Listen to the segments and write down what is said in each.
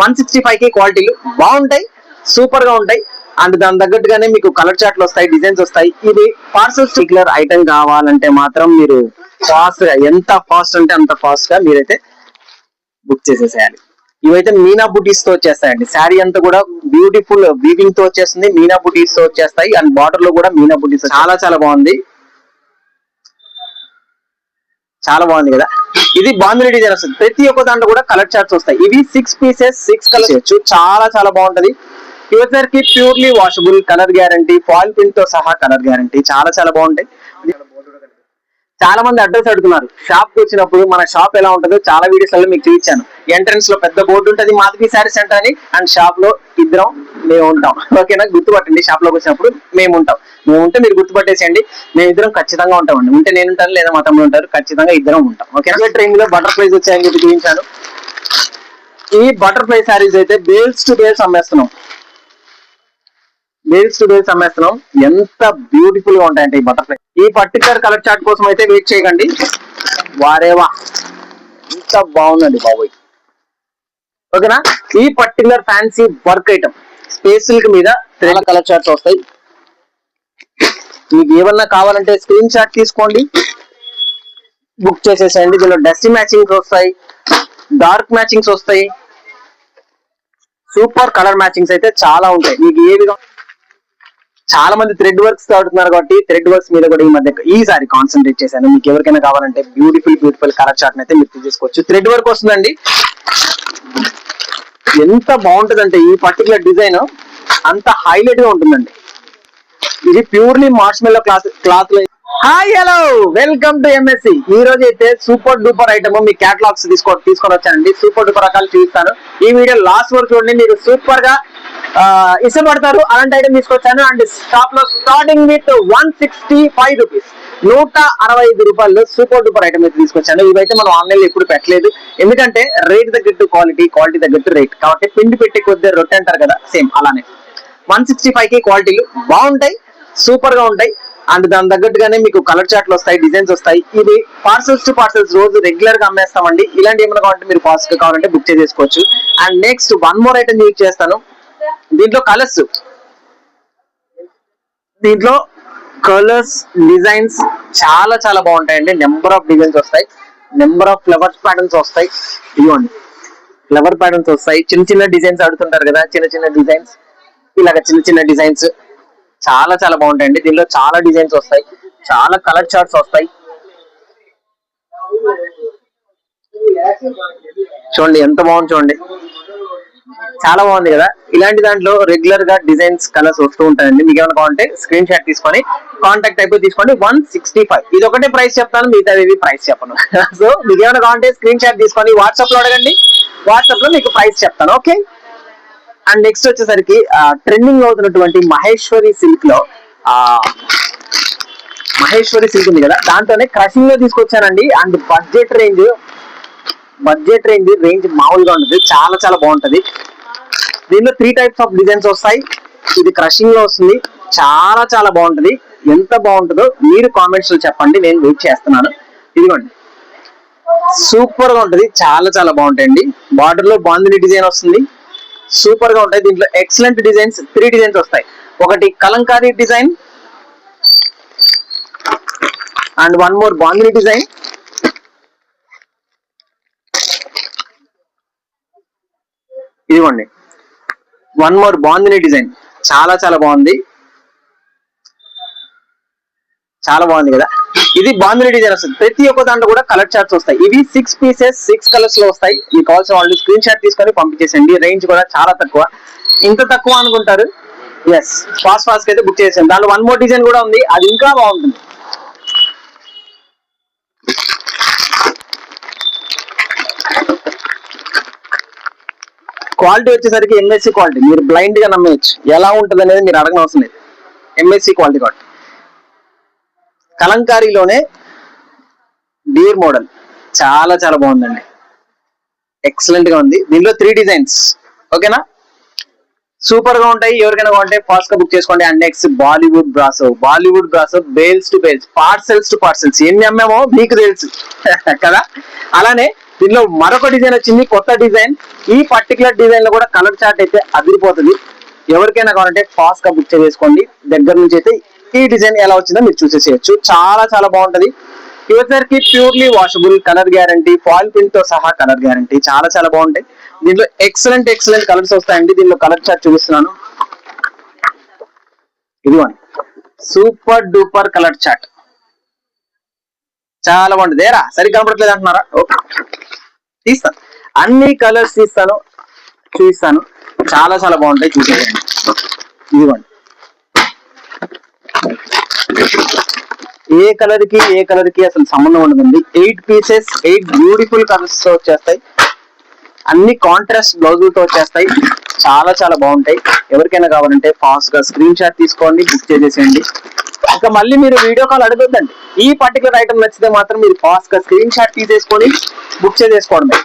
One sixty ఫైవ్కి క్వాలిటీలు బాగుంటాయి సూపర్గా ఉంటాయి. అండ్ దాని తగ్గట్టుగానే మీకు కలర్ చాట్లు వస్తాయి డిజైన్స్ వస్తాయి. ఇది పార్సల్ స్టిక్లర్ ఐటమ్ కావాలంటే మాత్రం మీరు ఫాస్ట్గా ఎంత ఫాస్ట్ అంటే అంత ఫాస్ట్గా మీరైతే బుక్ చేసేసేయాలి. ఇవైతే మీనా బుటీస్తో వచ్చేస్తాయండి. శారీ అంతా కూడా బ్యూటిఫుల్ వీవింగ్తో వచ్చేస్తుంది మీనా బుటీస్తో వచ్చేస్తాయి. అండ్ బార్డర్లో కూడా మీనా బుటీస్ చాలా చాలా బాగుంది. చాలా బాగుంది కదా. ఇది బాందిని డిజైన్ వస్తుంది. ప్రతి ఒక్క దాంట్లో కూడా కలర్ చార్ట్స్ వస్తాయి. ఇవి సిక్స్ పీసెస్ సిక్స్ కలర్ చేయొచ్చు. చాలా చాలా బాగుంటది. ఇవరికి purely washable colour guarantee foil ప్రింట్తో సహా కలర్ గ్యారంటీ చాలా చాలా బాగుంటాయి. చాలా మంది అడ్రస్ అడుగుతున్నారు. షాప్కి వచ్చినప్పుడు మన షాప్ ఎలా ఉంటుందో చాలా వీడియోస్లో మీకు చూపించాను. ఎంట్రన్స్లో పెద్ద బోర్డు ఉంటది. మాధవి శారీ సెంటర్ అని. అండ్ షాప్లో ఇద్దరం మేము ఉంటాం. ఓకేనా? గుర్తుపట్టండి షాప్లోకి వచ్చినప్పుడు మేము ఉంటాం. మేము ఉంటే మీరు గుర్తుపట్టేసేయండి. మేము ఇద్దరం ఖచ్చితంగా ఉంటామండి. ఉంటే నేను ఉంటాను లేదా మా తమ్ముడు ఉంటారు ఖచ్చితంగా ఇద్దరం ఉంటాం. ఓకేనా? ట్రైన్లో బటర్ఫ్లైస్ వచ్చాయని చెప్పి చూపించాను. ఈ బటర్ఫ్లై శారీస్ అయితే బేల్స్ టు బేల్స్ అమ్మేస్తున్నాం. బేల్స్ టు బేల్స్ అమ్మేస్తున్నాం. ఎంత బ్యూటిఫుల్గా ఉంటాయంటే ఈ బటర్ఫ్లై ఈ పర్టికులర్ కలర్ చార్ట్ కోసం అయితే వెయిట్ చేయకండి. వారేవా. ఎంత బాగుందండి బాబోయ్. ఓకేనా? ఈ particular fancy work item space silk మీద చాలా కలర్ చార్ట్స్ వస్తాయి. మీకు ఏమన్నా కావాలంటే స్క్రీన్ షాట్ తీసుకోండి. బుక్ చేసేసేయండి. దీనిలో డస్టీ మ్యాచింగ్స్ వస్తాయి. డార్క్ మ్యాచింగ్స్ వస్తాయి. సూపర్ కలర్ మ్యాచింగ్స్ అయితే చాలా ఉంటాయి. మీకు ఏ విధంగా చాలా మంది థ్రెడ్ వర్క్స్ ఆడుతున్నారు కాబట్టి థ్రెడ్ వర్క్స్ మీద కూడా ఈ మధ్య ఈసారి కాన్సన్ట్రేట్ చేశాను. మీకు ఎవరికైనా కావాలంటే బ్యూటిఫుల్ బ్యూటిఫుల్ కలర్ చార్ట్ అయితే మీరు తీసుకోవచ్చు థ్రెడ్ వర్క్ వస్తుందండి. ఎంత బాగుంటుందంటే ఈ పర్టికులర్ డిజైన్ అంత హైలైట్గా ఉంటుందండి. ఇది purely marshmallow cloth cloth hi hello welcome to MSC ఈ రోజు అయితే సూపర్ డూపర్ ఐటమ్ మీ క్యాటలాగ్స్ తీసుకో తీసుకొని వచ్చానండి సూపర్ డూపర్ రకాలు చూపిస్తాను. ఈ వీడియో లాస్ట్ వరకు చూడండి. మీరు సూపర్గా ఇష్టపడతారు. అలాంటి ఐటమ్ తీసుకొచ్చాను. అండ్ షాప్లో starting with one sixty five rupees నూట అరవై ఐదు రూపాయలు సూపర్ డూపర్ ఐటమ్ అయితే తీసుకొచ్చాను. ఇవైతే మనం ఆన్లైన్లో ఎప్పుడు పెట్టలేదు. ఎందుకంటే రేట్ తగ్గట్టు క్వాలిటీ క్వాలిటీ తగ్గట్టు రేట్. కాబట్టి పిండి పెట్టే కొద్దిగా రొట్టె అంటారు కదా సేమ్ అలానే. వన్ సిక్స్టీ ఫైవ్కి క్వాలిటీలు బాగుంటాయి సూపర్గా ఉంటాయి. అండ్ దాని తగ్గట్టుగానే మీకు కలర్ చాట్లు వస్తాయి డిజైన్స్ వస్తాయి. ఇది పార్సల్స్ టు పార్సల్స్ రోజు రెగ్యులర్గా అమ్మేస్తామండి. ఇలాంటి ఏమైనా కావాలంటే మీరు ఫాస్ట్గా కావాలంటే బుక్ చేసేసుకోవచ్చు. And next one more item use చేస్తాను. దీంట్లో కలర్స్. దీంట్లో కలర్స్ డిజైన్స్ చాలా చాలా బాగుంటాయండి. నెంబర్ ఆఫ్ డిజైన్స్ వస్తాయి. నెంబర్ ఆఫ్ ఫ్లవర్స్ ప్యాటర్న్స్ వస్తాయి. ఇవ్వండి ఫ్లవర్ ప్యాటర్న్స్ వస్తాయి. చిన్న చిన్న డిజైన్స్ ఆడుతుంటారు కదా చిన్న చిన్న డిజైన్స్ ఇలాగ చిన్న చిన్న డిజైన్స్ చాలా చాలా బాగుంటాయండి. దీనిలో చాలా డిజైన్స్ వస్తాయి. చాలా కలర్ చార్ట్స్ వస్తాయి. చూడండి ఎంత బాగుంది చూడండి. చాలా బాగుంది కదా. ఇలాంటి దాంట్లో రెగ్యులర్గా డిజైన్స్ కలర్స్ వస్తూ ఉంటాయండి. మీకు ఏమైనా కావాలంటే స్క్రీన్ షాట్ తీసుకొని కాంటాక్ట్ అయిపోయి తీసుకోండి. వన్ సిక్స్టీ ఫైవ్ ఇది ఒకటే ప్రైస్ చెప్తాను మిగతా ప్రైస్ చెప్పను. సో మీకు ఏమైనా కావాలంటే స్క్రీన్ షాట్ తీసుకొని వాట్సాప్లో అడగండి. వాట్సాప్లో మీకు ప్రైస్ చెప్తాను ఓకే అండ్ నెక్స్ట్ వచ్చేసరికి ట్రెండింగ్ అవుతున్నటువంటి మహేశ్వరి సిల్క్లో ఆ మహేశ్వరి సిల్క్ ఉంది కదా. దాంట్లోనే క్రషింగ్లో తీసుకొచ్చానండి. And budget range budget range range మామూలుగా ఉంటుంది చాలా చాలా బాగుంటుంది. దీనిలో త్రీ టైప్స్ ఆఫ్ డిజైన్స్ వస్తాయి. ఇది క్రషింగ్లో వస్తుంది. చాలా చాలా బాగుంటుంది. ఎంత బాగుంటుందో మీరు కామెంట్స్లో చెప్పండి. నేను వెయిట్ చేస్తున్నాను. ఇదిగోండి. సూపర్గా ఉంటుంది. చాలా చాలా బాగుంటాయండి. బార్డర్లో బాందిని డిజైన్ వస్తుంది. సూపర్గా ఉంటాయి. దీంట్లో ఎక్సలెంట్ డిజైన్స్ త్రీ డిజైన్స్ వస్తాయి. ఒకటి Kalamkari design and one more Bandhani design ఇదిగోండి. వన్ మోర్ బాగుంది డిజైన్ చాలా చాలా బాగుంది. చాలా బాగుంది కదా. ఇది బాందిని డిజైన్ వస్తుంది ప్రతి ఒక్క దాంట్లో కూడా కలర్ చార్ట్స్ వస్తాయి. ఇవి సిక్స్ పీసెస్ సిక్స్ కలర్స్లో వస్తాయి. మీకు కావాల్సిన వాళ్ళు స్క్రీన్ షాట్ తీసుకొని పంపించేసండి రేంజ్ కూడా చాలా తక్కువ. ఇంత తక్కువ అనుకుంటారు? ఎస్ ఫాస్ట్ ఫాస్ట్ అయితే బుక్ చేసాను దాంట్లో వన్ మోర్ డిజైన్ కూడా ఉంది. అది ఇంకా బాగుంటుంది. క్వాలిటీ వచ్చేసరికి ఎంఎస్సి క్వాలిటీ మీరు బ్లైండ్గా నమ్మేయచ్చు. ఎలా ఉంటుంది అనేది మీరు అడగనవసరం అవసరం లేదు ఎంఎస్సి క్వాలిటీ కాబట్టి. కలంకారీలోనే డీర్ మోడల్ చాలా చాలా బాగుందండి. ఎక్సలెంట్గా ఉంది. దీనిలో త్రీ డిజైన్స్ ఓకేనా సూపర్గా ఉంటాయి. ఎవరికైనా కావాలంటే ఫాస్ట్గా బుక్ చేసుకోండి. And next Bollywood brasso Bollywood brasso bales to bales parcels to parcels ఎన్ని అమ్మామో మీకు తెలుసు. కదా? అలానే దీనిలో మరొక డిజైన్ వచ్చింది కొత్త డిజైన్. ఈ పర్టికులర్ డిజైన్లో కూడా కలర్ చార్ట్ అయితే అదిరిపోతుంది. ఎవరికైనా కావాలంటే ఫాస్ట్గా బుక్ చేసుకోండి దగ్గర నుంచి అయితే ఈ డిజైన్ ఎలా వచ్చిందో మీరు చూసేసేయచ్చు. చాలా చాలా బాగుంటది. కి purely washable colour guarantee foil ప్రింట్తో సహా కలర్ గ్యారంటీ చాలా చాలా బాగుంటాయి. దీంట్లో ఎక్సలెంట్ ఎక్సలెంట్ కలర్స్ వస్తాయండి. దీనిలో కలర్ చార్ట్ చూపిస్తున్నాను. ఇదిగోండి సూపర్ డూపర్ కలర్ చార్ట్ చాలా బాగుంటుంది ఏరా సరిగ్గా కనపడట్లేదు అంటున్నారా? ఓకే. తీస్తాను అన్ని కలర్స్ తీస్తాను. చూపిస్తాను. చాలా చాలా బాగుంటాయి. చూసేయండి. ఇదిగోండి. ఏ కలర్కి ఏ కలర్కి అసలు సంబంధం ఉండదండి. ఎయిట్ పీసెస్ ఎయిట్ బ్యూటిఫుల్ కలర్స్తో వచ్చేస్తాయి. అన్ని కాంట్రాస్ట్ బ్లౌజులతో వచ్చేస్తాయి. చాలా చాలా బాగుంటాయి. ఎవరికైనా కావాలంటే ఫాస్ట్గా స్క్రీన్ షాట్ తీసుకోండి బుక్ చేసేసేయండి. ఇంకా మళ్ళీ మీరు వీడియో కాల్ అడగొద్దండి. ఈ పర్టికులర్ ఐటమ్ నచ్చితే మాత్రం మీరు ఫాస్ట్గా స్క్రీన్ షాట్ తీసేసుకొని బుక్ చేసేసుకోండి.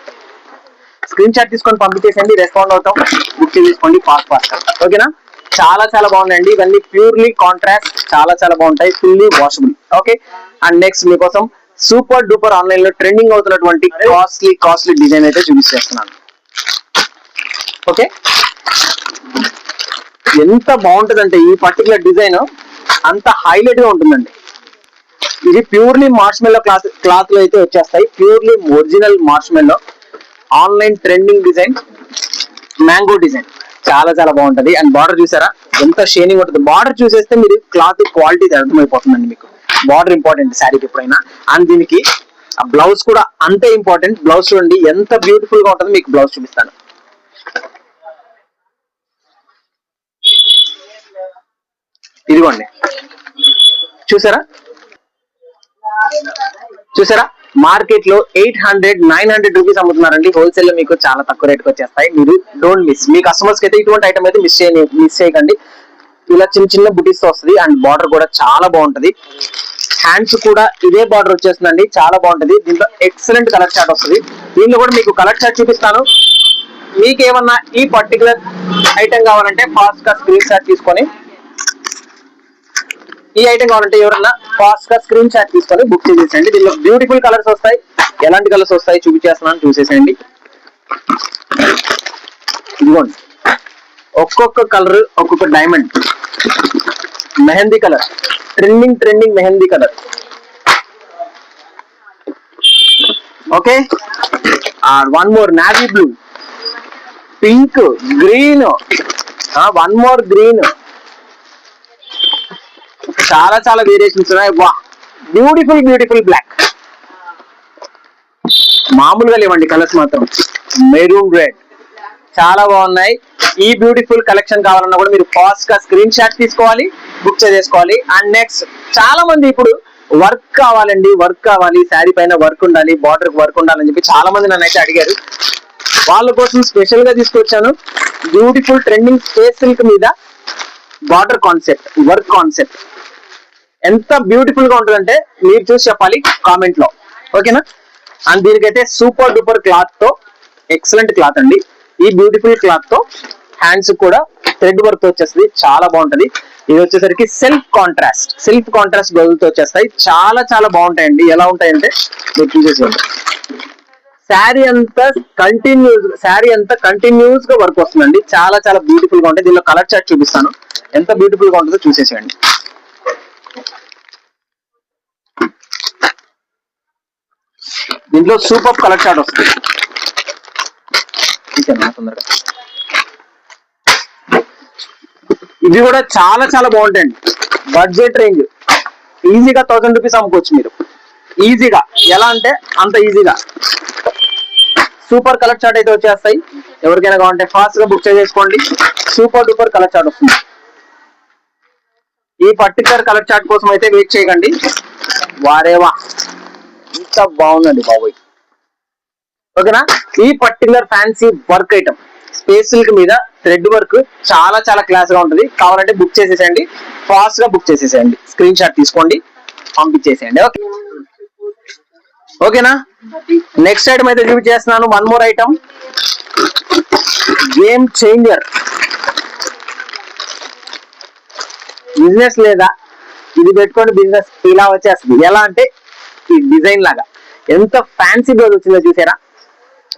స్క్రీన్ షాట్ తీసుకొని పంపించేసండి రెస్పాండ్ అవుతాం. బుక్ చేసేసుకోండి ఫాస్ట్ ఫాస్ట్ ఓకేనా చాలా చాలా బాగున్నాయండి. ఇవన్నీ ప్యూర్లీ కాంట్రాక్ట్ చాలా చాలా బాగుంటాయి. Fully washable okay and next మీకోసం సూపర్ డూపర్ ఆన్లైన్లో ట్రెండింగ్ అవుతున్నటువంటి కాస్ట్లీ కాస్ట్లీ డిజైన్ అయితే చూపిస్తున్నాను ఓకే ఎంత బాగుంటుందంటే ఈ పర్టికులర్ డిజైన్ అంత హైలైట్గా ఉంటుందండి. ఇది ప్యూర్లీ మార్ష్మెల్లో క్లాత్ క్లాత్లో అయితే వచ్చేస్తాయి. Purely original marshmallow. Online trending design mango design. చాలా చాలా బాగుంటది. అండ్ బార్డర్ చూసారా? ఎంత షేనింగ్ ఉంటుంది. బార్డర్ చూసేస్తే మీరు క్లాత్ క్వాలిటీ అర్థమైపోతుందండి మీకు. బార్డర్ ఇంపార్టెంట్ శారీకి ఎప్పుడైనా. అండ్ దీనికి బ్లౌజ్ కూడా అంతే ఇంపార్టెంట్. బ్లౌజ్ చూడండి ఎంత బ్యూటిఫుల్గా ఉంటుందో మీకు బ్లౌజ్ చూపిస్తాను. ఇదిగోండి. చూసారా? చూసారా? మార్కెట్లో eight hundred nine hundred rupees అమ్ముతున్నారండి. హోల్సేల్లో మీకు చాలా తక్కువ రేట్కి వచ్చేస్తాయి. మీరు డోంట్ మిస్. మీ కస్టమర్స్కి అయితే ఇటువంటి ఐటమ్ అయితే మిస్ చేయని మిస్ చేయకండి. ఇలా చిన్న చిన్న బుటీస్తో వస్తుంది. అండ్ బార్డర్ కూడా చాలా బాగుంటది. హ్యాండ్స్ కూడా ఇదే బార్డర్ వచ్చేస్తుందండి. చాలా బాగుంటది. దీంట్లో ఎక్సలెంట్ కలర్ చార్ట్ వస్తుంది. దీనిలో కూడా మీకు కలర్ చార్ట్ చూపిస్తాను. మీకు ఏమన్నా ఈ పర్టికులర్ ఐటమ్ కావాలంటే ఫాస్ట్గా స్క్రీన్ షాట్ తీసుకొని ఈ ఐటమ్ కావాలంటే ఎవరన్నా ఫాస్ట్గా స్క్రీన్ షాట్ తీసుకొని బుక్ చేసేసండి దీనిలో బ్యూటిఫుల్ కలర్స్ వస్తాయి. ఎలాంటి కలర్స్ వస్తాయి చూపించేస్తున్నాను చూసేసండి ఇదిగోండి. ఒక్కొక్క కలర్ ఒక్కొక్క diamond mehndi colour trending trending mehndi colour okay one more navy blue pink green one more green చాలా చాలా వేరియేషన్స్ ఉన్నాయి. వా బ్యూటిఫుల్ బ్యూటిఫుల్ బ్లాక్ మామూలుగా లేవండి కలర్స్ మాత్రం. మెరూన్ రెడ్ చాలా బాగున్నాయి. ఈ బ్యూటిఫుల్ కలెక్షన్ కావాలన్నా కూడా మీరు ఫాస్ట్గా స్క్రీన్ షాట్ తీసుకోవాలి బుక్ చేసుకోవాలి అండ్ నెక్స్ట్ చాలా మంది ఇప్పుడు వర్క్ కావాలండి వర్క్ కావాలి శారీ పైన వర్క్ ఉండాలి బార్డర్ వర్క్ ఉండాలని చెప్పి చాలా మంది నన్ను అయితే అడిగారు. వాళ్ళ కోసం స్పెషల్గా తీసుకొచ్చాను. బ్యూటిఫుల్ ట్రెండింగ్ ఫేస్ సిల్క్ మీద బార్డర్ కాన్సెప్ట్ వర్క్ కాన్సెప్ట్ ఎంత బ్యూటిఫుల్గా ఉంటుందంటే మీరు చూసి చెప్పాలి కామెంట్లో. ఓకేనా అండ్ దీనికైతే సూపర్ డూపర్ క్లాత్తో ఎక్సలెంట్ క్లాత్ అండి. ఈ బ్యూటిఫుల్ క్లాత్తో హ్యాండ్స్ కూడా థ్రెడ్ వర్క్తో వచ్చేస్తుంది. చాలా బాగుంటది. ఇది వచ్చేసరికి self contrast self contrast blouse వచ్చేస్తాయి. చాలా చాలా బాగుంటాయండి. ఎలా ఉంటాయంటే మీరు చూసేసేయండి శారీ అంతా కంటిన్యూస్ శారీ అంతా కంటిన్యూస్గా వర్క్ వస్తుందండి. చాలా చాలా బ్యూటిఫుల్గా ఉంటాయి. దీనిలో కలర్ చార్ట్ చూపిస్తాను. ఎంత బ్యూటిఫుల్గా ఉంటుందో చూసేసేయండి. దీంట్లో సూపర్ కలర్ చార్ట్ వస్తుంది. ఇవి కూడా చాలా చాలా బాగుంటాయండి. బడ్జెట్ రేంజ్ ఈజీగా థౌసండ్ రూపీస్ అమ్ముకోవచ్చు మీరు. ఈజీగా ఎలా అంటే అంత ఈజీగా సూపర్ కలర్ చార్ట్ అయితే వచ్చేస్తాయి. ఎవరికైనా కావాలంటే ఫాస్ట్గా బుక్ చేసుకోండి సూపర్ డూపర్ కలర్ చార్ట్ వస్తుంది. ఈ పర్టికులర్ కలర్ చార్ట్ కోసం అయితే వెయిట్ చేయకండి. వారేవా? ఇంత బాగుందండి బాబోయ్. ఓకేనా? ఈ particular fancy work item space silk మీద థ్రెడ్ వర్క్ చాలా చాలా క్లాస్గా ఉంటుంది. కావాలంటే బుక్ చేసేసేయండి. ఫాస్ట్గా బుక్ చేసేసేయండి. స్క్రీన్ షాట్ తీసుకోండి. పంపించేసేయండి. ఓకే. ఓకేనా? నెక్స్ట్ ఐటమ్ అయితే చూపించేస్తున్నాను one more item game changer business లేదా ఇది పెట్టుకొని బిజినెస్ ఇలా వచ్చేస్తుంది ఎలా అంటే ఈ డిజైన్ లాగా. ఎంత ఫ్యాన్సీ బ్లౌజ్ వచ్చిందో చూసారా?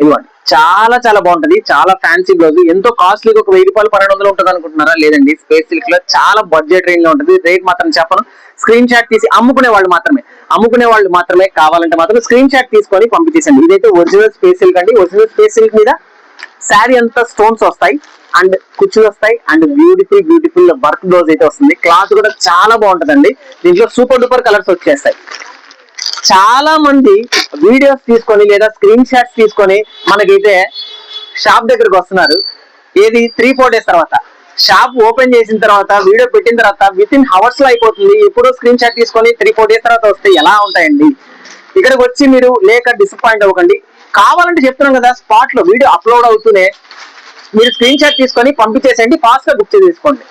ఇదిగోండి. చాలా చాలా బాగుంటది. చాలా ఫ్యాన్సీ బ్లౌజ్ ఎంతో కాస్ట్లీగా ఒక వెయ్యి రూపాయలు పన్నెండు వందలు ఉంటుంది అనుకుంటున్నారా? లేదండి. స్పేస్ సిల్క్లో చాలా బడ్జెట్ రేంజ్లో ఉంటుంది. రేట్ మాత్రం చెప్పను. స్క్రీన్ షాట్ తీసి అమ్ముకునే వాళ్ళు మాత్రమే. అమ్ముకునే వాళ్ళు మాత్రమే కావాలంటే మాత్రం స్క్రీన్ షాట్ తీసుకొని పంపించేసండి ఇదైతే ఒరిజినల్ స్పేస్ సిల్క్ అండి. ఒరిజినల్ స్పేస్ సిల్క్ మీద శారీ అంతా స్టోన్స్ వస్తాయి. అండ్ కుచ్చులు వస్తాయి. And beautiful beautiful work blouse అయితే వస్తుంది. క్లాత్ కూడా చాలా బాగుంటుందండి. దీంట్లో సూపర్ డూపర్ కలర్స్ వచ్చేస్తాయి. చాలా మంది వీడియోస్ తీసుకొని లేదా స్క్రీన్ షాట్స్ తీసుకొని మనకైతే షాప్ దగ్గరకు వస్తున్నారు. ఏది? త్రీ ఫోర్ డేస్ తర్వాత. షాప్ ఓపెన్ చేసిన తర్వాత వీడియో పెట్టిన తర్వాత విత్ ఇన్ అవర్స్లో అయిపోతుంది. ఎప్పుడో స్క్రీన్ షాట్ తీసుకొని త్రీ ఫోర్ డేస్ తర్వాత వస్తే ఎలా ఉంటాయండి? ఇక్కడికి వచ్చి మీరు లేక డిసప్పాయింట్ అవ్వకండి. కావాలంటే చెప్తున్నాం కదా స్పాట్లో వీడియో అప్లోడ్ అవుతూనే మీరు స్క్రీన్ షాట్ తీసుకొని పంపించేసేయండి ఫాస్ట్గా బుక్ చేసుకోండి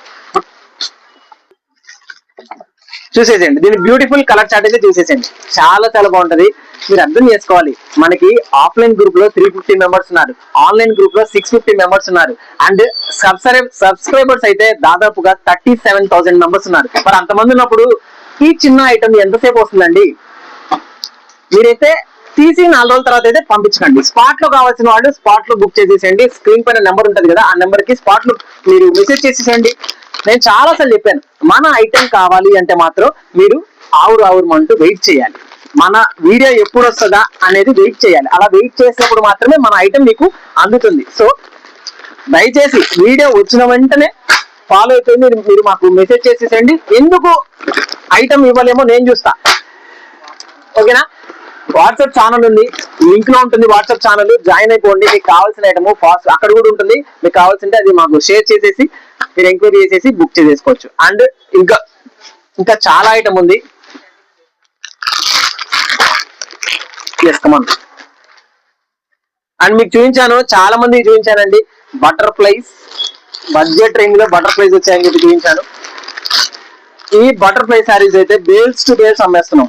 చూసేసేయండి. దీని బ్యూటిఫుల్ కలర్ చార్ట్ అయితే చూసేసేయండి. చాలా చాలా బాగుంటది. మీరు అర్థం చేసుకోవాలి. మనకి ఆఫ్లైన్ గ్రూప్లో త్రీ ఫిఫ్టీ మెంబర్స్ ఉన్నారు. ఆన్లైన్ గ్రూప్లో సిక్స్ ఫిఫ్టీ మెంబర్స్ ఉన్నారు. అండ్ సబ్స్క్రైబ్ సబ్స్క్రైబర్స్ అయితే దాదాపుగా థర్టీ సెవెన్ థౌసండ్ మెంబర్స్ ఉన్నారు. మరి అంతమంది ఉన్నప్పుడు ఈ చిన్న ఐటమ్ ఎంతసేపు వస్తుందండి? మీరైతే తీసి నాలుగు రోజుల తర్వాత అయితే పంపించకండి. స్పాట్లో కావాల్సిన వాళ్ళు స్పాట్లో బుక్ చేసేసేయండి. స్క్రీన్ పైన నెంబర్ ఉంటుంది కదా ఆ నెంబర్కి స్పాట్లో మీరు మెసేజ్ చేసేసేయండి. నేను చాలా సార్లు చెప్పాను మన ఐటెం కావాలి అంటే మాత్రం మీరు ఆవురు ఆవురు అంటూ వెయిట్ చేయాలి. మన వీడియో ఎప్పుడు వస్తుందా అనేది వెయిట్ చేయాలి. అలా వెయిట్ చేసినప్పుడు మాత్రమే మన ఐటెం మీకు అందుతుంది. సో దయచేసి వీడియో వచ్చిన వెంటనే ఫాలో అయిపోయి మీరు మీరు మాకు మెసేజ్ చేసేసేయండి. ఎందుకు ఐటమ్ ఇవ్వలేమో నేను చూస్తా. ఓకేనా వాట్సాప్ ఛానల్ ఉంది. లింక్లో ఉంటుంది వాట్సాప్ ఛానల్ జాయిన్ అయిపోండి. మీకు కావాల్సిన ఐటమ్ ఫాస్ట్ అక్కడ కూడా ఉంటుంది. మీకు కావాల్సింటే అది మాకు షేర్ చేసేసి మీరు ఎంక్వైరీ చేసేసి బుక్ చేసేసుకోవచ్చు. అండ్ ఇంకా ఇంకా చాలా ఐటమ్ ఉంది. ఎస్ కమాన్ అండ్ మీకు చూపించాను. చాలా మంది చూపించానండి. బటర్ఫ్లైస్ బడ్జెట్ రేంజ్లో బటర్ఫ్లైస్ వచ్చాయని చెప్పి చూపించాను. ఈ బటర్ఫ్లై శారీస్ అయితే బేల్స్ టు బేల్స్ అమ్మేస్తున్నాం.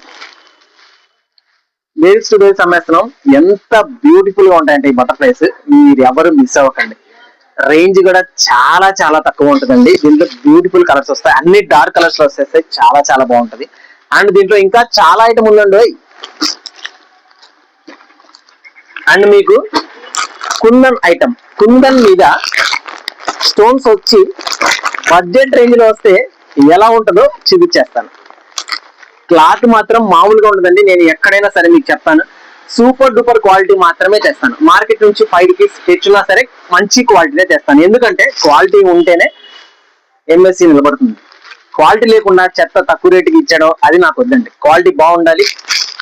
బేల్స్ టు బేల్స్ అమ్మేస్తున్నాం. ఎంత బ్యూటిఫుల్గా ఉంటాయంటే ఈ బటర్ఫ్లైస్ మీరు ఎవరు మిస్ అవ్వకండి. రేంజ్ కూడా చాలా చాలా తక్కువ ఉంటుందండి. దీంట్లో బ్యూటిఫుల్ కలర్స్ వస్తాయి. అన్ని డార్క్ కలర్స్లో చాలా చాలా బాగుంటది. అండ్ దీంట్లో ఇంకా చాలా ఐటమ్ ఉందండి. అండ్ మీకు కుందన్ ఐటమ్ కుందన్ మీద స్టోన్స్ వచ్చి బడ్జెట్ రేంజ్లో వస్తే ఎలా ఉంటుందో చూపించేస్తాను. క్లాత్ మాత్రం మామూలుగా ఉండదండి. నేను ఎక్కడైనా సరే మీకు చెప్తాను. సూపర్ డూపర్ క్వాలిటీ మాత్రమే తెస్తాను. మార్కెట్ నుంచి ఫైవ్ రూపీస్ తెచ్చినా సరే మంచి క్వాలిటీనే తెస్తాను. ఎందుకంటే క్వాలిటీ ఉంటేనే ఎంఎస్సి నిలబడుతుంది. క్వాలిటీ లేకుండా చెత్త తక్కువ రేటుకి ఇచ్చడం అది నాకు వద్దండి. క్వాలిటీ బాగుండాలి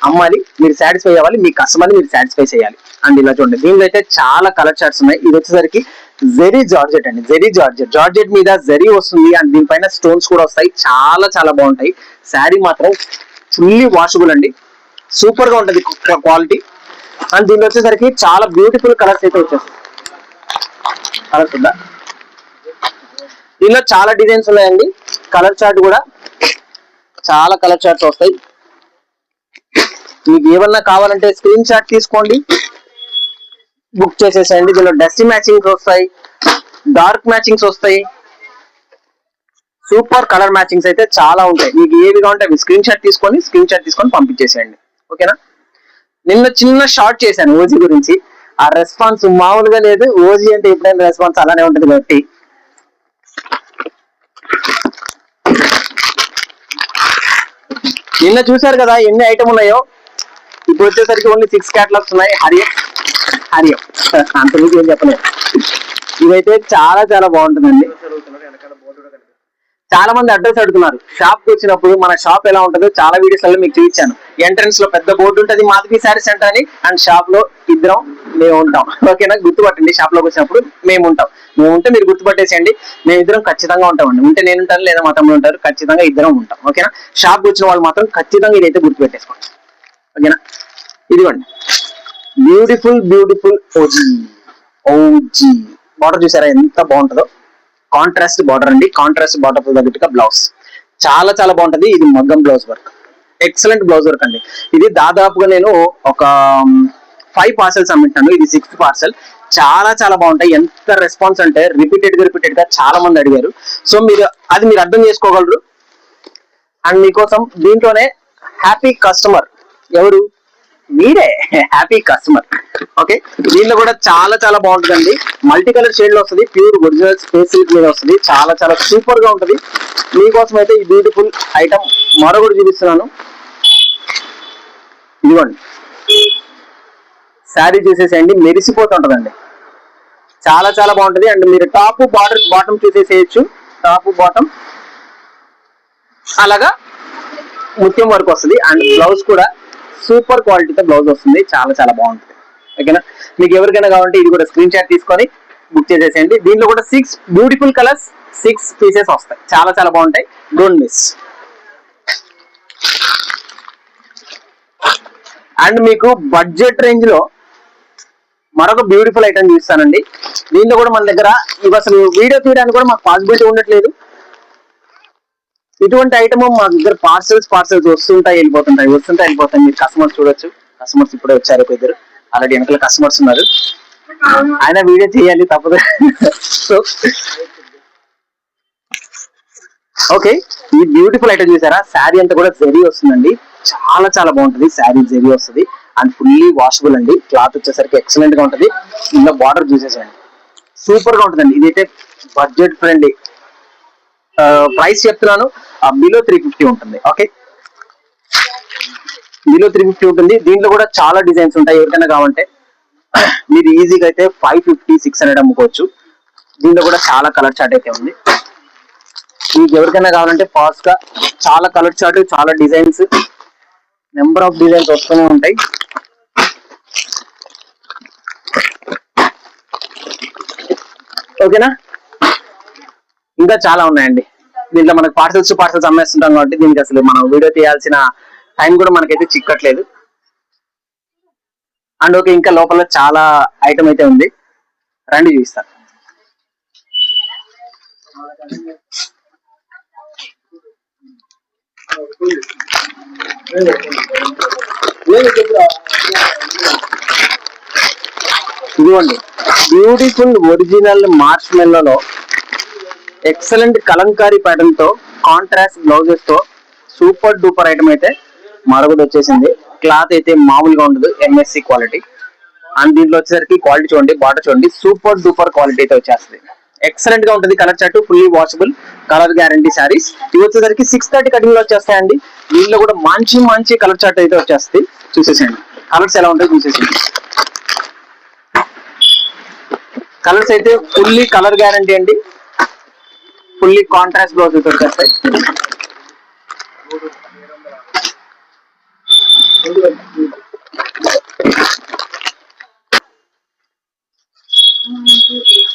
అమ్మాలి మీరు సాటిస్ఫై అవ్వాలి మీ కస్టమర్ని మీరు సాటిస్ఫై చేయాలి. అండ్ ఇలా చూడండి దీనిలో అయితే చాలా కలర్ చార్ట్స్ ఉన్నాయి. ఇది వచ్చేసరికి జెరీ జార్జెట్ అండి జెరీ జార్జెట్. జార్జెట్ మీద జెరీ వస్తుంది అండ్ దీనిపైన స్టోన్స్ కూడా వస్తాయి. చాలా చాలా బాగుంటాయి. శారీ మాత్రం ఫుల్లీ వాషబుల్ అండి. సూపర్గా ఉంటుంది క్వాలిటీ. అండ్ దీనిలో వచ్చేసరికి చాలా బ్యూటిఫుల్ కలర్స్ అయితే వచ్చేస్తాయి. కలర్స్ ఉందా? దీనిలో చాలా డిజైన్స్ ఉన్నాయండి. కలర్ చార్ట్ కూడా చాలా కలర్ చార్ట్స్ వస్తాయి. మీకు ఏమన్నా కావాలంటే స్క్రీన్ షాట్ తీసుకోండి. బుక్ చేసేసేయండి. దీనిలో డస్టీ మ్యాచింగ్స్ వస్తాయి డార్క్ మ్యాచింగ్స్ వస్తాయి. సూపర్ కలర్ మ్యాచింగ్స్ అయితే చాలా ఉంటాయి. మీకు ఏవి కావాలంటే అవి స్క్రీన్ షాట్ తీసుకొని స్క్రీన్ షాట్ తీసుకొని పంపించేసేయండి. ఓకేనా నిన్న చిన్న షార్ట్ చేశాను ఓజీ గురించి. ఆ రెస్పాన్స్ మామూలుగా లేదు. ఓజీ అంటే ఎప్పుడైనా రెస్పాన్స్ అలానే ఉంటుంది కాబట్టి. నిన్న చూశారు కదా ఎన్ని ఐటమ్ ఉన్నాయో? ఇప్పుడు వచ్చేసరికి ఓన్లీ సిక్స్ క్యాటలాగ్స్ ఉన్నాయి. హరియో అని అంత మీకు ఏం చెప్పలేదు ఇదైతే చాలా చాలా బాగుంటుందండి. చాలా మంది అడ్రస్ అడుగుతున్నారు. షాప్కి వచ్చినప్పుడు మన షాప్ ఎలా ఉంటుందో చాలా వీడియోస్లో మీకు చూపించాను. ఎంట్రన్స్లో పెద్ద బోర్డు ఉంటుంది మాధవి శారీ సెంటర్ అని అండ్ షాప్లో ఇద్దరం మేము ఉంటాం. ఓకేనా? గుర్తుపట్టండి షాప్లోకి వచ్చినప్పుడు మేము ఉంటాం. మేము ఉంటే మీరు గుర్తుపట్టేసేయండి. మేము ఇద్దరం ఖచ్చితంగా ఉంటామండి. ఉంటే నేను ఉంటాను లేదా మా తమ్ముడు ఉంటారు ఖచ్చితంగా ఇద్దరం ఉంటాం. ఓకేనా? షాప్ వచ్చిన వాళ్ళు మాత్రం ఖచ్చితంగా ఇదైతే గుర్తుపెట్టేసుకోండి. ఓకేనా? ఇదిగోండి. Beautiful beautiful OG OG border చూసారా ఎంత బాగుంటుందో? కాంట్రాస్ట్ బార్డర్ అండి. కాంట్రాస్ట్ బార్డర్ తగ్గట్టుగా బ్లౌజ్ చాలా చాలా బాగుంటుంది. ఇది మగ్గం blouse work excellent blouse work అండి. ఇది దాదాపుగా నేను ఒక ఫైవ్ పార్సెల్స్ అమ్మింటాను. ఇది సిక్స్త్ పార్సెల్ చాలా చాలా బాగుంటాయి. ఎంత రెస్పాన్స్ అంటే రిపీటెడ్గా రిపీటెడ్గా చాలా మంది అడిగారు. సో మీరు అది మీరు అర్థం చేసుకోగలరు. అండ్ మీకోసం దీంట్లోనే హ్యాపీ కస్టమర్ ఎవరు? మీరే హ్యాపీ కస్టమర్ ఓకే దీనిలో కూడా చాలా చాలా బాగుంటుందండి. మల్టీ కలర్ షేడ్లో వస్తుంది ప్యూర్ ఒరిజినల్ స్పేస్ సిల్క్ మీద వస్తుంది చాలా చాలా సూపర్గా ఉంటుంది. మీకోసం అయితే ఈ బ్యూటిఫుల్ ఐటమ్ మరొకటి చూపిస్తున్నాను. ఇదిగోండి. శారీ చూసేసేయండి మెరిసిపోతుంటదండి చాలా చాలా బాగుంటుంది. అండ్ మీరు టాప్ బార్డర్ బాటమ్ చూసేసేయచ్చు. టాప్ బాటమ్ అలాగా ముత్యం వరకు వస్తుంది. అండ్ బ్లౌజ్ కూడా సూపర్ క్వాలిటీతో బ్లౌజ్ వస్తుంది. చాలా చాలా బాగుంటుంది. ఓకేనా? మీకు ఎవరికైనా కావాలంటే ఇది కూడా స్క్రీన్ షాట్ తీసుకొని బుక్ చేసేసేయండి. దీంట్లో కూడా six beautiful colours six pieces వస్తాయి. చాలా చాలా బాగుంటాయి. డోంట్ మిస్ అండ్ మీకు బడ్జెట్ రేంజ్లో మరొక బ్యూటిఫుల్ ఐటమ్ చూస్తానండి దీంట్లో కూడా మన దగ్గర ఇవి అసలు వీడియో తీయడానికి కూడా మాకు పాసిబిలిటీ ఉండట్లేదు. ఇటువంటి ఐటమ్ మా దగ్గర పార్సల్స్ పార్సల్స్ వస్తుంటాయి వెళ్ళిపోతుంటాయి వస్తుంటాయి వెళ్ళిపోతాయి మీరు కస్టమర్స్ చూడొచ్చు. కస్టమర్స్ ఇప్పుడే వచ్చారు ఒక ఇద్దరు. ఆల్రెడీ వెనకాల కస్టమర్స్ ఉన్నారు. ఆయన వీడియో చేయాలి తప్పదు. సో ఓకే ఈ బ్యూటిఫుల్ ఐటమ్ చూసారా? శారీ అంతా కూడా జెరీ వస్తుందండి. చాలా చాలా బాగుంటుంది. శారీ జెరీ వస్తుంది. అండ్ ఫుల్లీ వాషబుల్ అండి. క్లాత్ వచ్చేసరికి ఎక్సలెంట్గా ఉంటుంది. ఇందులో బార్డర్ చూసేసండి సూపర్గా ఉంటుందండి. ఇదైతే బడ్జెట్ ఫ్రెండ్లీ ప్రైస్ చెప్తున్నాను. బిలో త్రీ ఫిఫ్టీ ఉంటుంది. ఓకే బిలో త్రీ ఫిఫ్టీ ఉంటుంది. దీంట్లో కూడా చాలా డిజైన్స్ ఉంటాయి. ఎవరికైనా కావాలంటే మీరు ఈజీగా అయితే ఫైవ్ ఫిఫ్టీ సిక్స్ హండ్రెడ్ అమ్ముకోవచ్చు. దీంట్లో కూడా చాలా కలర్ చార్ట్ అయితే ఉంది. మీకు ఎవరికైనా కావాలంటే ఫాస్ట్గా చాలా కలర్ చార్ట్ చాలా డిజైన్స్ నెంబర్ ఆఫ్ డిజైన్స్ వస్తూనే ఉంటాయి. ఓకేనా ఇంకా చాలా ఉన్నాయండి. దీంట్లో మనకు పార్సల్స్ పార్సల్స్ అమ్మేస్తుంటాం కాబట్టి దీనికి అసలు మనం వీడియో తీయాల్సిన టైం కూడా మనకైతే చిక్కట్లేదు. అండ్ ఓకే ఇంకా లోపల చాలా ఐటమ్ అయితే ఉంది. రండి చూపిస్తాను ఇదిగోండి. బ్యూటిఫుల్ ఒరిజినల్ మార్చ్ మెల్లలో ఎక్సలెంట్ కలంకారీ ప్యాటర్న్తో కాంట్రాస్ట్ బ్లౌజెస్తో సూపర్ డూపర్ ఐటమ్ అయితే మరొకటి వచ్చేసింది. క్లాత్ అయితే మామూలుగా ఉండదు ఎంఎస్సి క్వాలిటీ అండ్ దీంట్లో వచ్చేసరికి క్వాలిటీ చూడండి బాటర్ చూడండి సూపర్ డూపర్ క్వాలిటీ అయితే వచ్చేస్తుంది. ఎక్సలెంట్గా ఉంటుంది colour chart fully washable colour guarantee saris ఇవి వచ్చేసరికి సిక్స్ థర్టీ కటింగ్లో వచ్చేస్తాయండి. దీనిలో కూడా మంచి మంచి కలర్ చార్ట్ అయితే వచ్చేస్తాయి చూసేసేయండి. కలర్స్ ఎలా ఉంటాయి చూసేసేయండి. కలర్స్ అయితే ఫుల్లీ కలర్ గ్యారంటీ అండి. ఫుల్లీ కాంట్రాస్ట్ బ్లౌజెస్ వచ్చేస్తాయి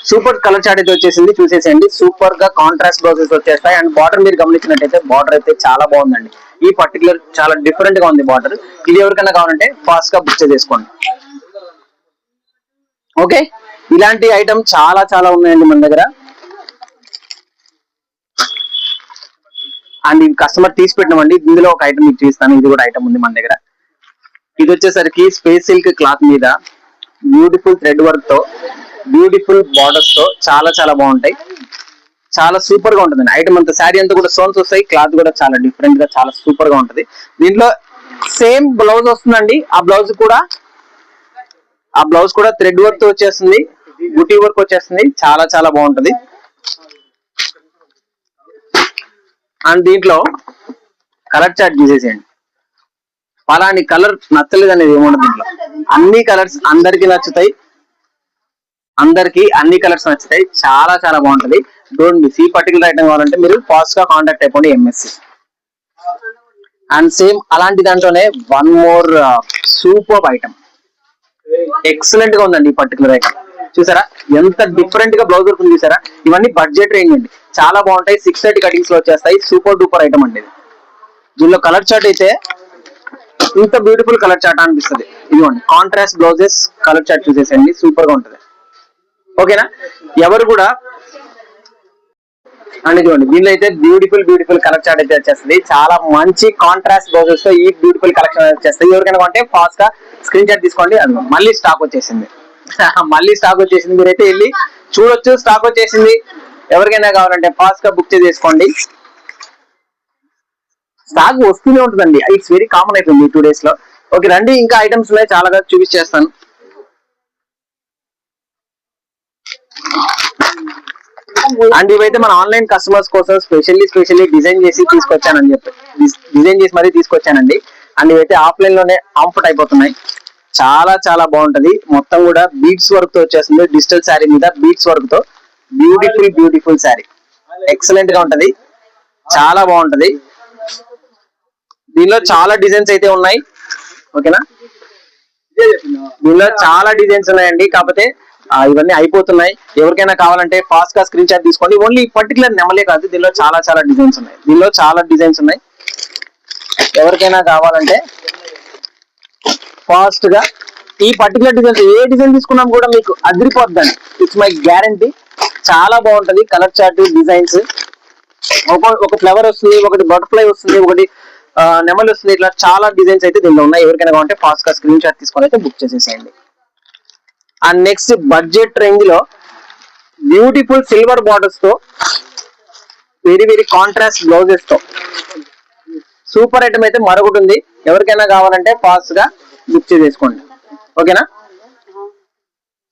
సూపర్ కలర్ చార్ట్ అయితే వచ్చేసింది. చూసేసేయండి. సూపర్గా కాంట్రాస్ట్ బ్లౌజెస్ వచ్చేస్తాయి. అండ్ బార్డర్ మీరు గమనించినట్టయితే బార్డర్ అయితే చాలా బాగుందండి. ఈ పర్టికులర్ చాలా డిఫరెంట్గా ఉంది బార్డర్. ఇది ఎవరికైనా కావాలంటే ఫాస్ట్గా బుక్ చేసుకోండి ఓకే ఇలాంటి ఐటమ్ చాలా చాలా ఉన్నాయండి మన దగ్గర. అండ్ ఈ కస్టమర్ తీసి పెట్టినామండి. ఇందులో ఒక ఐటమ్ మీకు చూపిస్తాను. ఇది కూడా ఐటమ్ ఉంది మన దగ్గర. ఇది వచ్చేసరికి స్పేస్ సిల్క్ క్లాత్ మీద బ్యూటిఫుల్ థ్రెడ్ వర్క్తో బ్యూటిఫుల్ బార్డర్స్తో చాలా చాలా బాగుంటాయి. చాలా సూపర్గా ఉంటుంది ఐటమ్ అంతా శారీ అంతా కూడా స్టోన్స్ వస్తాయి క్లాత్ కూడా చాలా డిఫరెంట్గా చాలా సూపర్గా ఉంటుంది. దీంట్లో సేమ్ బ్లౌజ్ వస్తుందండి. ఆ బ్లౌజ్ కూడా ఆ బ్లౌజ్ కూడా థ్రెడ్ వర్క్తో వచ్చేస్తుంది. బుటీ వర్క్ వచ్చేస్తుంది. చాలా చాలా బాగుంటుంది. అండ్ దీంట్లో కలర్ చార్ట్ చూసేసేయండి పలాని కలర్ నచ్చలేదు అనేది ఏముండదు దీంట్లో. అన్ని కలర్స్ అందరికి నచ్చుతాయి. అందరికి అన్ని కలర్స్ నచ్చుతాయి. చాలా చాలా బాగుంటది. డోంట్ మిస్ ఈ పర్టికులర్ ఐటమ్ కావాలంటే మీరు ఫాస్ట్గా కాంటాక్ట్ అయిపోండి ఎంఎస్సి అండ్ సేమ్ అలాంటి దాంట్లోనే వన్ మోర్ సూపర్ ఐటమ్ ఎక్సలెంట్గా ఉందండి ఈ పర్టికులర్ ఐటమ్ చూసారా? ఎంత డిఫరెంట్గా బ్లౌజ్ వర్క్ చూసారా? ఇవన్నీ బడ్జెట్ రేంజ్ అండి. చాలా బాగుంటాయి. సిక్స్ థర్టీ కటింగ్స్లో వచ్చేస్తాయి. సూపర్ డూపర్ ఐటమ్ అండి ఇది. దీనిలో కలర్ చార్ట్ అయితే ఇంత బ్యూటిఫుల్ కలర్ చార్ట్ అనిపిస్తుంది. ఇదిగోండి. కాంట్రాస్ట్ బ్లౌజెస్ కలర్ చార్ట్ చూసేసండి. సూపర్గా ఉంటుంది. ఓకేనా? ఎవరు కూడా అండ్ ఇదిగోండి. దీనిలో అయితే బ్యూటిఫుల్ బ్యూటిఫుల్ కలర్ చార్ట్ అయితే వచ్చేస్తుంది. చాలా మంచి కాంట్రాస్ట్ బ్లౌజెస్తో ఈ బ్యూటిఫుల్ కలెక్షన్ వచ్చేస్తాయి. ఎవరికైనా కొంటే ఫాస్ట్గా స్క్రీన్ షాట్ తీసుకోండి. అందులో మళ్ళీ స్టాక్ వచ్చేసింది. మళ్ళీ స్టాక్ వచ్చేసింది. మీరైతే వెళ్ళి చూడొచ్చు స్టాక్ వచ్చేసింది. ఎవరికైనా కావాలంటే ఫాస్ట్గా బుక్ చేసుకోండి స్టాక్ వస్తూనే ఉంటుందండి. ఇట్స్ వెరీ కామన్ అయిపోయింది టూ డేస్లో. ఓకే రండి ఇంకా ఐటమ్స్ ఉన్నాయి. చాలా చూపించేస్తాను. అండ్ ఇవైతే మన ఆన్లైన్ కస్టమర్స్ కోసం స్పెషల్లీ స్పెషల్లీ డిజైన్ చేసి తీసుకొచ్చానని చెప్పి డిజైన్ చేసి మరీ తీసుకొచ్చానండి. అండ్ ఇవైతే ఆఫ్లైన్లోనే ఆంపుట్ అయిపోతున్నాయి. చాలా చాలా బాగుంటది. మొత్తం కూడా బీట్స్ వర్క్తో వచ్చేస్తుంది. డిజిటల్ శారీ మీద బీట్స్ వర్క్తో. Beautiful beautiful sari. ఎక్సలెంట్గా ఉంటది. చాలా బాగుంటది. దీనిలో చాలా డిజైన్స్ అయితే ఉన్నాయి. ఓకేనా దీనిలో చాలా డిజైన్స్ ఉన్నాయండి. కాకపోతే ఇవన్నీ అయిపోతున్నాయి. ఎవరికైనా కావాలంటే ఫాస్ట్గా స్క్రీన్ షాట్ తీసుకోండి. ఓన్లీ పర్టికులర్ నెమలే కాదు. దీనిలో చాలా చాలా డిజైన్స్ ఉన్నాయి. దీనిలో చాలా డిజైన్స్ ఉన్నాయి. ఎవరికైనా కావాలంటే ఫాస్ట్గా ఈ పర్టికులర్ డిజైన్ ఏ డిజైన్ తీసుకున్నాం కూడా మీకు అదిరిపోద్దండి. ఇట్స్ మై గ్యారంటీ చాలా బాగుంటది కలర్ చార్ట్ డిజైన్స్ ఒక ఒక ఫ్లవర్ వస్తుంది ఒకటి బటర్ఫ్లై వస్తుంది ఒకటి ఆ, నెమలి వస్తుంది. ఇట్లా చాలా డిజైన్స్ అయితే దీనిలో ఉన్నాయి. ఎవరికైనా కావాలంటే ఫాస్ట్గా స్క్రీన్ షాట్ తీసుకొని అయితే బుక్ చేసేసేయండి. అండ్ నెక్స్ట్ బడ్జెట్ రేంజ్లో బ్యూటిఫుల్ సిల్వర్ బార్డర్స్తో వెరీ వెరీ కాంట్రాస్ట్ బ్లౌజెస్తో. సూపర్ ఐటమ్ అయితే మరొకటి ఉంది. ఎవరికైనా కావాలంటే ఫాస్ట్గా బుక్ చేసేసుకోండి. ఓకేనా?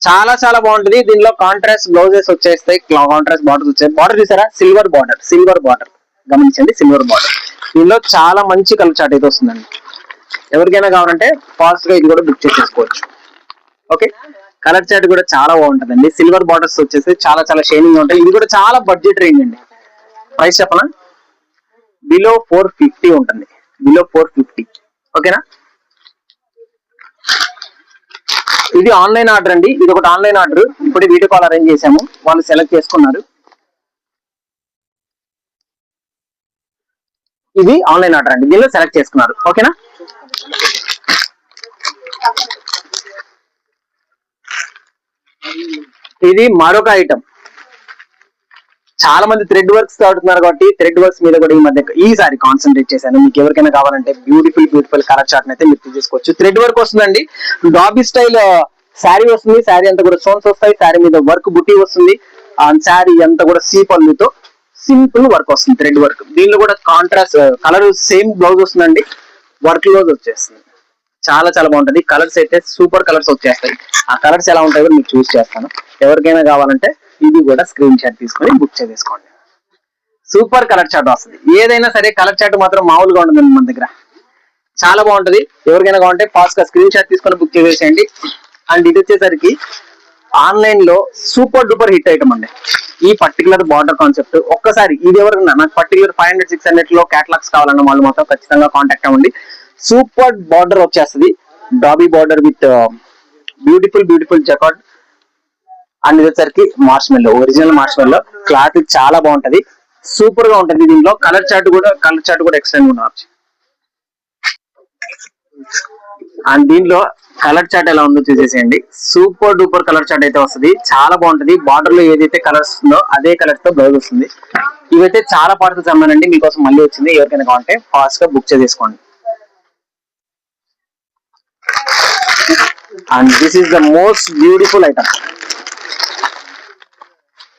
చాలా చాలా బాగుంటుంది. దీనిలో కాంట్రాస్ట్ బ్లౌజెస్ వచ్చేస్తాయి. కాంట్రాస్ట్ బార్డర్స్ వచ్చాయి బార్డర్ చూసారా? సిల్వర్ బార్డర్ సిల్వర్ బార్డర్ గమనించండి సిల్వర్ బార్డర్ దీనిలో చాలా మంచి కలర్ చాట్ అయితే వస్తుందండి. ఎవరికైనా కావాలంటే ఫాస్ట్గా ఇది కూడా బుక్ చేసేసుకోవచ్చు. ఓకే? కలర్ చాట్ కూడా చాలా బాగుంటుందండి. సిల్వర్ బార్డర్స్ వచ్చేసి చాలా చాలా షైనింగ్ ఉంటాయి. ఇది కూడా చాలా బడ్జెట్ రేంజ్ అండి. ప్రైస్ చెప్పనా? బిలో ఫోర్ ఫిఫ్టీ ఉంటుంది. బిలో ఫోర్ ఫిఫ్టీ ఓకేనా? ఇది ఆన్లైన్ ఆర్డర్ అండి. ఇది ఒకటి ఆన్లైన్ ఆర్డర్. ఇప్పుడు వీడియో కాల్ అరేంజ్ చేశాము. వాళ్ళు సెలెక్ట్ చేసుకున్నారు. ఇది ఆన్లైన్ ఆర్డర్ అండి. దీనిలో సెలెక్ట్ చేసుకున్నారు. ఓకేనా? ఇది మరొక ఐటమ్. చాలా మంది థ్రెడ్ వర్క్స్ ఆడుతున్నారు కాబట్టి థ్రెడ్ వర్క్స్ మీద కూడా ఈ మధ్య ఈసారి కాన్సన్ట్రేట్ చేశాను. మీకు ఎవరికైనా కావాలంటే బ్యూటిఫుల్ బ్యూటిఫుల్ కలర్ చార్ట్ అయితే మీరు తీసుకోవచ్చు థ్రెడ్ వర్క్ వస్తుందండి. డాబీ స్టైల్ శారీ వస్తుంది. శారీ అంతా కూడా స్టోన్స్ వస్తాయి. శారీ మీద వర్క్ బుట్టి వస్తుంది. అండ్ శారీ అంతా కూడా సీ పళ్ళుతో సింపుల్ వర్క్ వస్తుంది థ్రెడ్ వర్క్. దీనిలో కూడా కాంట్రాస్ట్ కలర్ సేమ్ బ్లౌజ్ వస్తుందండి. వర్క్ బ్లౌజ్ వచ్చేస్తుంది. చాలా చాలా బాగుంటది. కలర్స్ అయితే సూపర్ కలర్స్ వచ్చేస్తాయి. ఆ కలర్స్ ఎలా ఉంటాయో మీకు చూస్ చేస్తాను. ఎవరికైనా కావాలంటే ఇది కూడా స్క్రీన్ షాట్ తీసుకొని బుక్ చేసేసుకోండి. సూపర్ కలర్ చాట్ వస్తుంది. ఏదైనా సరే కలర్ చాట్ మాత్రం మామూలుగా ఉండదండి మన దగ్గర. చాలా బాగుంటది. ఎవరికైనా కావాలంటే ఫాస్ట్గా స్క్రీన్ షాట్ తీసుకొని బుక్ చేసేయండి. అండ్ ఇది వచ్చేసరికి ఆన్లైన్లో సూపర్ డూపర్ హిట్ ఐటమ్ అండి. ఈ పర్టికులర్ బార్డర్ కాన్సెప్ట్ ఒక్కసారి ఇది ఎవరికన్నా నాకు పర్టికులర్ ఫైవ్ హండ్రెడ్ సిక్స్ హండ్రెడ్లో క్యాటలాగ్స్ కావాలన్న వాళ్ళు మాత్రం ఖచ్చితంగా కాంటాక్ట్ అవ్వండి. సూపర్ బార్డర్ వచ్చేస్తుంది. Dobby border with beautiful beautiful jacquard and ఇది వచ్చరికి మార్ష్మెల్లో ఒరిజినల్ మార్ష్మెల్లో క్లాత్ చాలా బాగుంటది. సూపర్గా ఉంటది దీంట్లో. కలర్ చార్ట్ కూడా కలర్ చార్ట్ కూడా ఎక్సలెంట్ ఉండవచ్చు అండ్ దీంట్లో కలర్ చార్ట్ ఎలా ఉందో చూసేసేయండి. సూపర్ డూపర్ కలర్ చార్ట్ అయితే వస్తుంది. చాలా బాగుంటది. బార్డర్లో ఏదైతే కలర్స్ ఉందో అదే కలర్తో బ్లౌజ్ వస్తుంది. ఇవైతే చాలా పార్సల్స్ అమ్మానండి మీకోసం మళ్ళీ వచ్చింది. ఎవరికైనా కావాలంటే ఫాస్ట్గా బుక్ చేసేసుకోండి. And this is the most beautiful item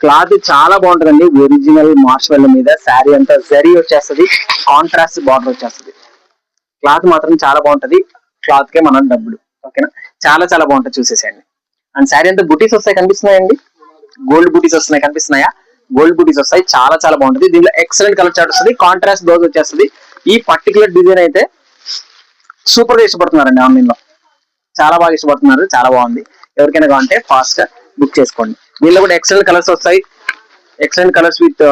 cloth చాలా బాగుంటుందండి. ఒరిజినల్ మార్షల్ మీద శారీ అంతా జరీ వచ్చేస్తుంది. కాంట్రాస్ట్ బార్డర్ వచ్చేస్తుంది. క్లాత్ మాత్రం చాలా బాగుంటది. క్లాత్ కే మనం డబ్బులు. ఓకేనా చాలా చాలా బాగుంటుంది. చూసేసేయండి. అండ్ శారీ అంతా బుటీస్ వస్తాయి కనిపిస్తున్నాయండి? గోల్డ్ బుటీస్ వస్తున్నాయి కనిపిస్తున్నాయా? గోల్డ్ బుటీస్ వస్తాయి. చాలా చాలా బాగుంటుంది. దీనిలో ఎక్సలెంట్ కలర్ చార్ట్ వస్తుంది. కాంట్రాస్ట్ బ్లౌజ్ వచ్చేస్తుంది. ఈ పర్టికులర్ డిజైన్ అయితే సూపర్గా ఇష్టపడుతున్నారండి ఆన్లైన్లో చాలా బాగా ఇష్టపడుతున్నారు. చాలా బాగుంది. ఎవరికైనా కావాలంటే ఫాస్ట్గా బుక్ చేసుకోండి. దీనిలో కూడా ఎక్సలెంట్ కలర్స్ వస్తాయి. Excellent colours with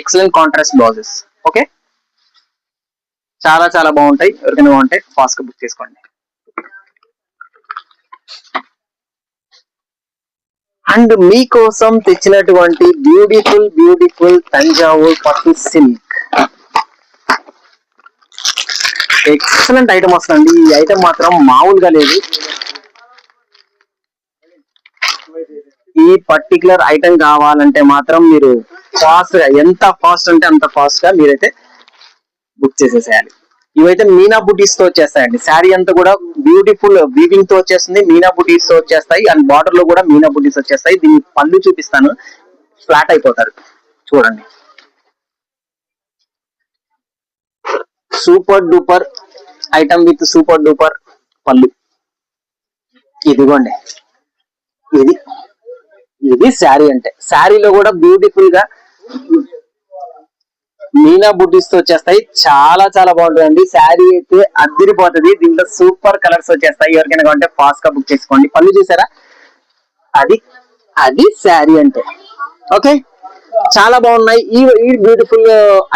excellent contrast blouses okay చాలా చాలా బాగుంటాయి. ఎవరికైనా బాగుంటాయి ఫాస్ట్గా బుక్ చేసుకోండి. అండ్ మీకోసం తెచ్చినటువంటి బ్యూటిఫుల్ బ్యూటిఫుల్ తంజావూర్ పట్టు సిల్క్ ఎక్సలెంట్ ఐటమ్ వస్తుందండి. ఈ ఐటమ్ మాత్రం మామూలుగా లేదు. ఈ పర్టికులర్ ఐటమ్ కావాలంటే మాత్రం మీరు ఫాస్ట్గా ఎంత ఫాస్ట్ అంటే అంత ఫాస్ట్గా మీరైతే బుక్ చేసేసేయాలి. ఇవైతే మీనా బుటీస్తో వచ్చేస్తాయండి. శారీ అంతా కూడా బ్యూటిఫుల్ వీవింగ్తో వచ్చేస్తుంది మీనా బుటీస్తో వచ్చేస్తాయి అండ్ బార్డర్లో కూడా మీనా బుటీస్ వచ్చేస్తాయి. దీని పళ్ళు చూపిస్తాను. ఫ్లాట్ అయిపోతారు. చూడండి. Super duper item with super duper పళ్ళు. ఇదిగోండి. ఇది ఇది శారీ అంటే. శారీలో కూడా బ్యూటిఫుల్గా మీనా బుడ్డిస్తో వచ్చేస్తాయి. చాలా చాలా బాగుంటుందండి శారీ అయితే అద్దిరిపోతుంది. దీంట్లో సూపర్ కలర్స్ వచ్చేస్తాయి. ఎవరికైనా కావాలంటే ఫాస్ట్గా బుక్ చేసుకోండి. పళ్ళు చూసారా? అది అది శారీ అంటే. ఓకే చాలా బాగున్నాయి. ఈ ఈ బ్యూటిఫుల్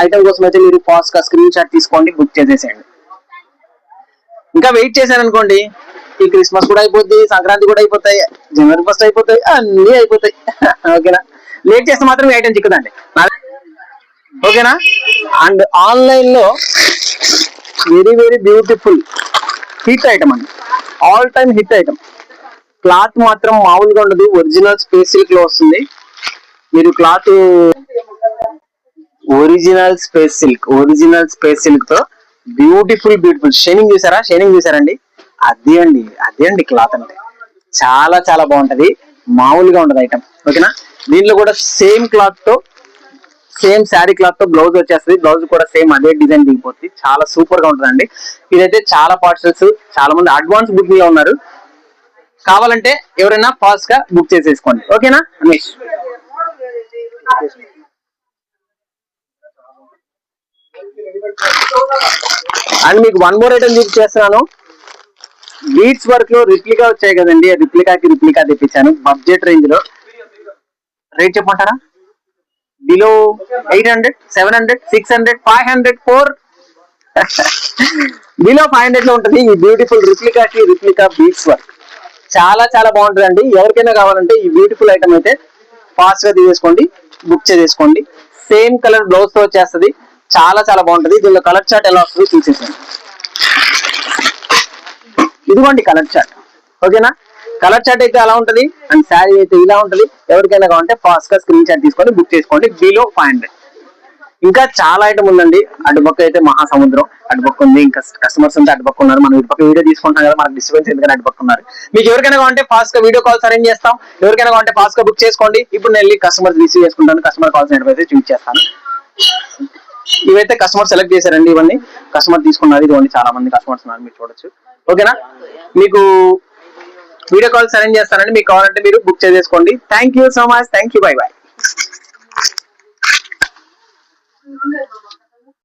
ఐటమ్ కోసం అయితే మీరు ఫాస్ట్గా స్క్రీన్ షాట్ తీసుకోండి బుక్ చేసేసేయండి. ఇంకా వెయిట్ చేశారనుకోండి. ఈ క్రిస్మస్ కూడా అయిపోద్ది సంక్రాంతి కూడా అయిపోతాయి జనవరి ఫస్ట్ అయిపోతాయి అన్ని అయిపోతాయి. ఓకేనా? లేట్ చేస్తే మాత్రం ఐటమ్ చిక్కదండి ఓకేనా? అండ్ ఆన్లైన్లో very very beautiful hit item అండి. All time hit item cloth మాత్రం మామూలుగా ఉండదు ఒరిజినల్ స్పేస్ సిల్క్లో వస్తుంది. మీరు cloth original space silk original space సిల్క్తో beautiful beautiful shining చూసారా? షైనింగ్ చూసారండి అదే అండి అదే అండి క్లాత్ అంటే. చాలా చాలా బాగుంటది. మామూలుగా ఉండదు ఐటమ్ ఓకేనా? దీంట్లో కూడా సేమ్ క్లాత్తో సేమ్ శారీ క్లాత్తో బ్లౌజ్ వచ్చేస్తుంది. బ్లౌజ్ కూడా సేమ్ అదే డిజైన్ దిగిపోతుంది చాలా సూపర్గా ఉంటుందండి. ఇదైతే చాలా పార్సల్స్ చాలా మంది అడ్వాన్స్ బుకింగ్లో ఉన్నారు. కావాలంటే ఎవరైనా ఫాస్ట్గా బుక్ చేసేసుకోండి. ఓకేనా రమేష్? అండ్ మీకు వన్ మోర్ ఐటమ్ చూపించేస్తున్నాను బీట్స్ వర్క్లో రిప్లికా వచ్చాయి కదండి. రిప్లికాకి రిప్లికా తెప్పించాను. బడ్జెట్ రేంజ్లో. రేట్ చెప్పమంటారా? Below eight hundred seven hundred six hundred five hundred four below five హండ్రెడ్లో ఉంటుంది ఈ బ్యూటిఫుల్ రిప్లికాకి రిప్లికా బీట్స్ వర్క్ చాలా చాలా బాగుంటుందండి. ఎవరికైనా కావాలంటే ఈ బ్యూటిఫుల్ ఐటమ్ అయితే ఫాస్ట్గా తీసేసుకోండి బుక్ చేసేసుకోండి. సేమ్ కలర్ బ్లౌజ్తో వచ్చేస్తుంది. చాలా చాలా బాగుంటుంది. దీనిలో కలర్ చార్ట్ ఎలా వస్తుందో చూసేసాను ఇదిగోండి కలర్ చార్ట్. ఓకేనా? కలర్ చార్ట్ అయితే అలా ఉంటది? అండ్ శారీ అయితే ఇలా ఉంటది. ఎవరికైనా కావాలంటే ఫాస్ట్గా స్క్రీన్ షాట్ తీసుకొని బుక్ చేసుకోండి. బిలో ఫైవ్ హండ్రెడ్ ఇంకా చాలా ఐటమ్ ఉందండి. అటుపక్క అయితే మహాసముద్రం అటుపక్క ఉంది. ఇంకా కస్టమర్స్ ఉంటే అటుపక్క ఉన్నారు. మనం ఇటుపక్క వీడియో తీసుకుంటాం కదా మనకు డిస్టర్బెన్స్ ఎందుకంటే అటుపక్క ఉన్నారు. మీకు ఎవరికైనా కావాలంటే ఫాస్ట్గా వీడియో కాల్స్ అరేంజ్ చేస్తాం. ఎవరికైనా కావాలంటే ఫాస్ట్గా బుక్ చేసుకోండి. ఇప్పుడు నేను వెళ్ళి రిసీవ్ చేసుకుంటాను. కస్టమర్ కాల్స్ అయితే చూస్ చేస్తాను ఇవైతే కస్టమర్ సెలెక్ట్ చేశారండి ఇవన్నీ. కస్టమర్ తీసుకున్నారు. ఇదిగోండి చాలా మంది కస్టమర్స్ ఉన్నారు. మీరు చూడొచ్చు. ఓకేనా? మీకు వీడియో కాల్స్ అరేంజ్ చేస్తానండి. మీకు కావాలంటే మీరు బుక్ చేసేసుకోండి. Thank so much thank bye bye